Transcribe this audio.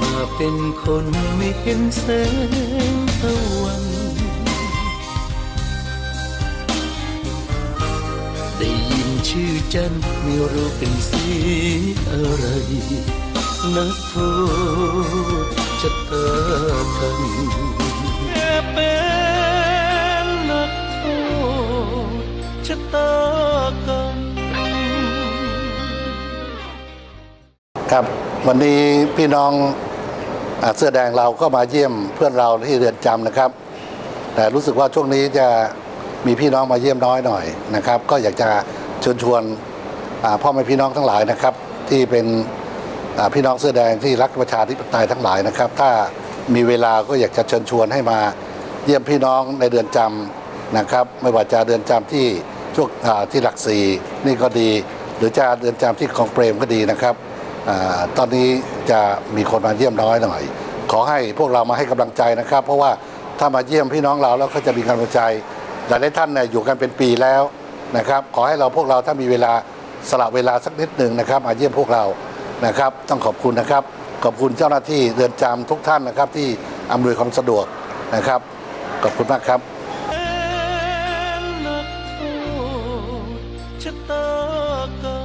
มาเป็นคนไม่เห็นแสงตะวันได้ยินชื่อจันไม่รู้เป็นสีอะไร นักโทษชะตากรรมแค่เป็นนักโทษชะตากรรมครับวันนี้พี่น้อง เสื้อแดงเราก็มาเยี่ยมเพื่อนเราที่เรือนจำนะครับ แต่รู้สึกว่าช่วงนี้จะมีพี่น้องมาเยี่ยมน้อยหน่อยนะครับ ก็อยากจะเชิญชวนพ่อแม่พี่น้องทั้งหลายนะครับ ที่เป็นพี่น้องเสื้อแดงที่รักประชาธิปไตยทั้งหลายนะครับ ถ้ามีเวลาก็อยากจะเชิญชวนให้มาเยี่ยมพี่น้องในเรือนจำนะครับ ไม่ว่าจะเรือนจำที่ช่วงที่หลักสี่นี่ก็ดี หรือจะเรือนจำที่คลองเปรมก็ดีนะครับอตอนนี้ จะมีคนมาเยี่ยมน้อยหน่อย ขอให้พวกเรามาให้กำลังใจนะครับ เพราะว่าถ้ามาเยี่ยมพี่น้องเราแล้วก็จะมีกำลังใจหลายท่านเนี่ยอยู่กันเป็นปีแล้วนะครับ ขอให้เราพวกเราถ้ามีเวลาสละเวลาสักนิดหนึ่งนะครับ มาเยี่ยมพวกเรานะครับ ต้องขอบคุณนะครับ ขอบคุณเจ้าหน้าที่เรือนจำทุกท่านนะครับ ที่อำนวยความสะดวกนะครับ ขอบคุณมากครับชะตาก